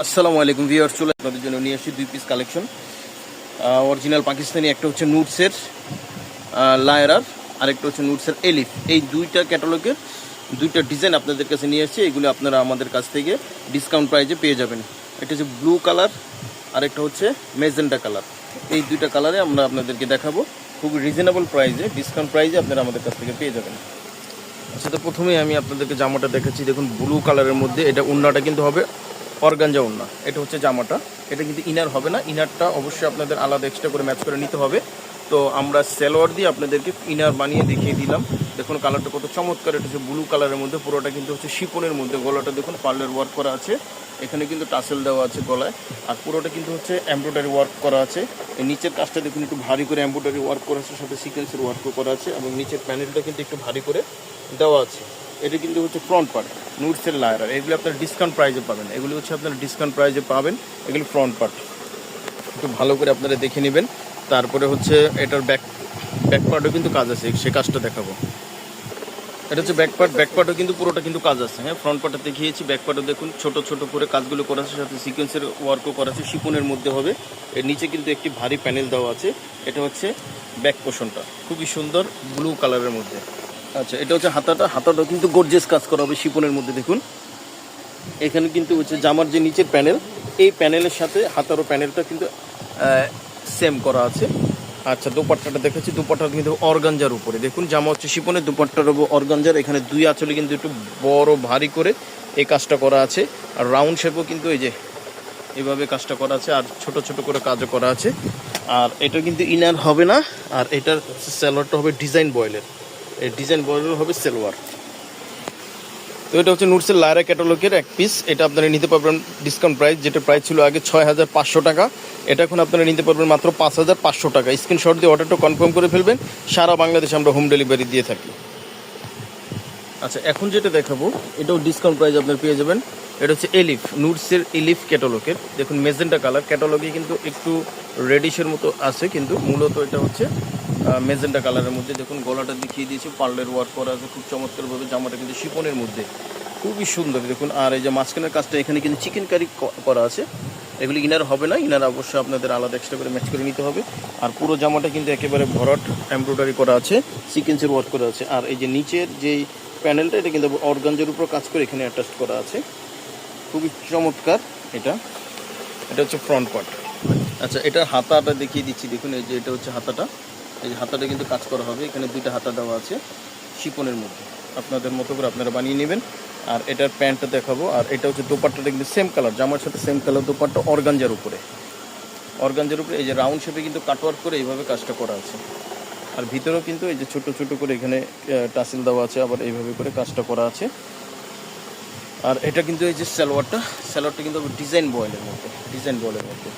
আসসালামু আলাইকুম ভিউয়ার চলে আপনাদের জন্য নিয়ে আসছি দুই পিস কালেকশন অরিজিনাল পাকিস্তানি, একটা হচ্ছে নুটসের লায়রার, আরেকটা হচ্ছে নুটসের এলিফ। এই দুইটা ক্যাটালগের দুইটা ডিজাইন আপনাদের কাছে নিয়ে আসছি, এগুলো আপনারা আমাদের কাছ থেকে ডিসকাউন্ট প্রাইজে পেয়ে যাবেন। এটা হচ্ছে ব্লু কালার আরেকটা হচ্ছে মেজেন্টা কালার এই দুইটা কালারে আমরা আপনাদেরকে দেখাবো। খুব রিজনেবল প্রাইজে ডিসকাউন্ট প্রাইজে আপনারা আমাদের কাছ থেকে পেয়ে যাবেন। আচ্ছা তো প্রথমেই আমি আপনাদেরকে জামাটা দেখাচ্ছি। দেখুন ব্লু কালারের মধ্যে এটা উন্নাটা কিন্তু হবে অর্গানজা উন্না, এটা হচ্ছে জামাটা। এটা কিন্তু ইনার হবে না, ইনারটা অবশ্যই আপনাদের আলাদা এক্সট্রা করে ম্যাচ করে নিতে হবে। তো আমরা সেলোয়ার দিয়ে আপনাদেরকে ইনার বানিয়ে দেখিয়ে দিলাম। দেখুন কালারটা কত চমৎকার, এটা হচ্ছে ব্লু কালারের মধ্যে, পুরোটা কিন্তু হচ্ছে শিপনের মধ্যে। গলাটা দেখুন পার্লার ওয়ার্ক করা আছে। এখানে কিন্তু টাসেল দেওয়া আছে গলায়। আর পুরোটা কিন্তু হচ্ছে এমব্রয়ডারি ওয়ার্ক করা আছে। নিচের কাজটা দেখুন একটু ভারী করে এমব্রয়ডারি ওয়ার্ক করা আছে, সাথে সিকোয়েন্সের ওয়ার্কও করা আছে এবং নিচের প্যানেলটা কিন্তু একটু ভারী করে দেওয়া আছে। এটা কিন্তু হচ্ছে ফ্রন্ট পার্ট নুটসের লায়ার এগুলো আপনার ডিসকাউন্ট প্রাইজে পাবেন। এগুলো হচ্ছে আপনার ডিসকাউন্ট প্রাইজে পাবেন, এগুলো ফ্রন্ট পার্ট একটু ভালো করে আপনারা দেখে নেবেন। তারপরে হচ্ছে এটার ব্যাক ব্যাক পার্টও কিন্তু কাজ আছে, সে কাজটা দেখাবো। এটা হচ্ছে ব্যাক পার্ট ব্যাক পার্টও কিন্তু পুরোটা কিন্তু কাজ আছে। হ্যাঁ ফ্রন্ট পার্টটা দেখিয়েছি ব্যাক পার্টও দেখুন, ছোট ছোট করে কাজগুলো করা আছে, সাথে সিকোয়েন্সের ওয়ার্কও করা আছে শিপনের মধ্যে হবে। এর নিচে কিন্তু একটি ভারী প্যানেল দেওয়া আছে। এটা হচ্ছে ব্যাক পোষণটা খুবই সুন্দর ব্লু কালারের মধ্যে। আচ্ছা এটা হচ্ছে হাতাটা। হাতাটা কিন্তু গর্জেস কাজ করা হবে শিপনের মধ্যে, দেখুন। এখানে কিন্তু হচ্ছে জামার যে নিচের প্যানেল, এই প্যানেলের সাথে হাতারও প্যানেলটা কিন্তু সেম করা আছে। আচ্ছা দুপাট্টাটা দেখাচ্ছি। দোপাট্টা কিন্তু অর্গানজার উপরে। দেখুন, জামা হচ্ছে শিপনের দোপাট্টার অর্গানজার। এখানে দুই আঁচলে কিন্তু একটু বড়, ভারী করে এই কাজটা করা আছে। আর রাউন্ড শেপও কিন্তু এই যে এভাবে কাজটা করা আছে, আর ছোট ছোট করে কাজও করা আছে। আর এটা কিন্তু ইনার হবে না, আর এটার স্যালোয়ারটা হবে ডিজাইন বয়েলের ডিজাইন বয়েলের হবে সেলোয়ার তো এটা হচ্ছে নুটসের লায়রা ক্যাটালগের এক পিস এটা আপনারা নিতে পারবেন ডিসকাউন্ট প্রাইস যেটা প্রাইস ছিল আগে ছয় হাজার পাঁচশো টাকা। এটা এখন আপনারা নিতে পারবেন মাত্র পাঁচ হাজার পাঁচশো টাকা। স্ক্রিনশট দিয়ে অর্ডারটা কনফার্ম করে ফেলবেন। সারা বাংলাদেশে আমরা হোম ডেলিভারি দিয়ে থাকি। আচ্ছা এখন যেটা দেখাবো, এটাও ডিসকাউন্ট প্রাইস আপনার পেয়ে যাবেন। এটা হচ্ছে এলিফ নুটসের এলিফ ক্যাটালগের দেখুন মেজেন্টা কালার ক্যাটালগে কিন্তু একটু রেডিশের মতো আছে, কিন্তু মূলত এটা হচ্ছে মেজেন্টা কালারের মধ্যে দেখুন, গলাটা দেখিয়ে দিয়েছি, পার্লের ওয়ার্ক করা আছে, খুব চমৎকারভাবে জামাটা কিন্তু শিপনের মধ্যে। খুবই সুন্দর, দেখুন, আর এই যে মাঝখানের কাজটা, এখানে কিন্তু চিকেন কারি করা আছে। এগুলি ইনার হবে না, ইনার অবশ্যই আপনাদের আলাদা এক্সট্রা করে ম্যাচ করে নিতে হবে। আর পুরো জামাটা কিন্তু একেবারে ভরট এমব্রয়ডারি করা আছে সিকেন্সের ওয়ার্ক করা আছে। আর এই যে নিচের যেই প্যানেলটা এটা কিন্তু অর্গানজের উপর কাজ করে এখানে অ্যাটাচ করা আছে। খুবই চমৎকার এটা। এটা হচ্ছে ফ্রন্ট পার্ট আচ্ছা এটার হাতাটা দেখিয়ে দিচ্ছি, দেখুন, এই যে এটা হচ্ছে হাতাটা। এই যে হাতাটা কিন্তু কাজ করা হবে। এখানে দুইটা হাতা দেওয়া আছে শিপনের মধ্যে। আপনাদের মতো করে আপনারা বানিয়ে নেবেন। আর এটার প্যান্টটা দেখাবো। আর এটা হচ্ছে দোপাট্টাটা কিন্তু সেম কালার জামার সাথে সেম কালার দোপাট্টা অর্গানজার উপরে। অর্গানজার উপরে এই যে রাউন্ড শেপে কিন্তু কাটওয়ার্ক করে এইভাবে কাজটা করা আছে। আর ভিতরেও কিন্তু এই যে ছোট ছোট করে এখানে টাসেল দেওয়া আছে, আবার এইভাবে করে কাজটা করা আছে। আর এটা কিন্তু এই যে সালোয়ারটা সালোয়ারটা কিন্তু ডিজাইন বয়েলের মধ্যে, ডিজাইন বয়েলের মধ্যে।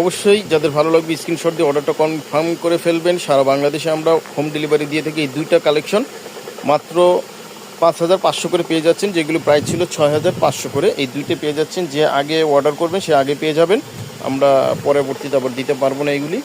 অবশ্যই যাদের ভালো লাগবে স্ক্রিনশট দিয়ে অর্ডারটা কনফার্ম করে ফেলবেন। সারা বাংলাদেশে আমরা হোম ডেলিভারি দিয়ে থাকি এই দুইটা কালেকশন মাত্র পাঁচ হাজার পাঁচশো করে পেয়ে যাচ্ছেন, যেগুলো প্রাইস ছিল ছয় হাজার পাঁচশো করে। এই দুইটা পেয়ে যাচ্ছেন, যে আগে অর্ডার করবেন, সে আগে পেয়ে যাবেন। আমরা পরবর্তীতে আবার দিতে পারব না এগুলি।